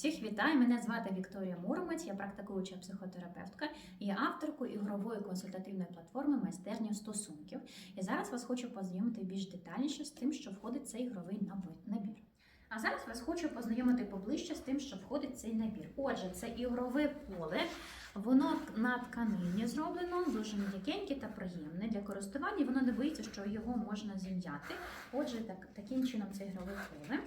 Всіх вітаю! Мене звати Вікторія Муромець, я практикуюча психотерапевтка і є авторкою ігрової консультативної платформи майстерня стосунків. І зараз вас хочу познайомити більш детальніше з тим, що входить цей ігровий набір. А зараз вас хочу познайомити поближче з тим, що входить цей набір. Отже, це ігрове поле. Воно на тканині зроблено, дуже м'якеньке та приємне для користування. Воно не боїться, що його можна зім'яти. Отже, так, таким чином це ігрове поле.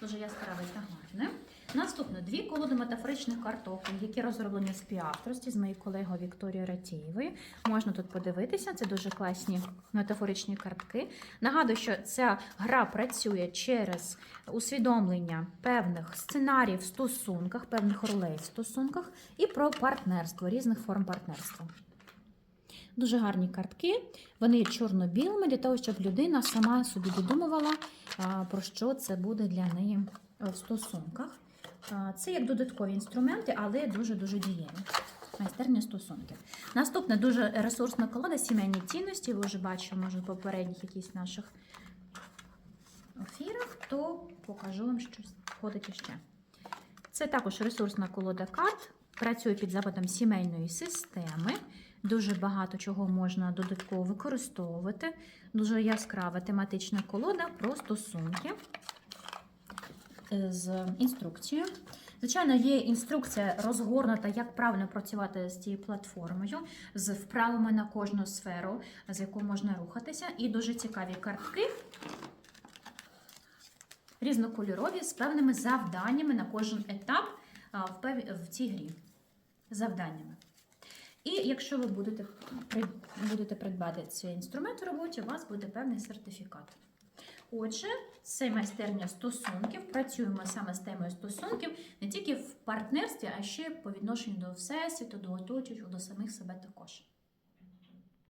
Дуже яскраве та гарне. Наступно дві колоди метафоричних карток, які розроблені в співавторстві з моєю колегою Вікторією Ратієвою. Можна тут подивитися, це дуже класні метафоричні картки. Нагадую, що ця гра працює через усвідомлення певних сценаріїв в стосунках, певних ролей в стосунках і про партнерство, різних форм партнерства. Дуже гарні картки, вони чорно-білими для того, щоб людина сама собі додумувала, про що це буде для неї е, в стосунках. Це як додаткові інструменти, але дуже-дуже дієві. Майстерня стосунків. Наступна дуже ресурсна колода сімейні цінності. Ви вже бачили, може, в попередніх якісь наших ефірах, то покажу вам, що входить іще. Це також ресурсна колода карт. Працює під запитом сімейної системи. Дуже багато чого можна додатково використовувати. Дуже яскрава тематична колода про стосунки е, з інструкцією. Звичайно, є інструкція розгорнута, як правильно працювати з цією платформою, з вправами на кожну сферу, з якою можна рухатися. І дуже цікаві картки, різнокольорові, з певними завданнями на кожен етап в, цій грі. Завданнями. І якщо ви будете, будете придбати цей інструмент в роботі, у вас буде певний сертифікат. Отже, це майстерня стосунків. Працюємо саме з темою стосунків не тільки в партнерстві, а ще по відношенню до всесвіту, до оточуючих, до самих себе також.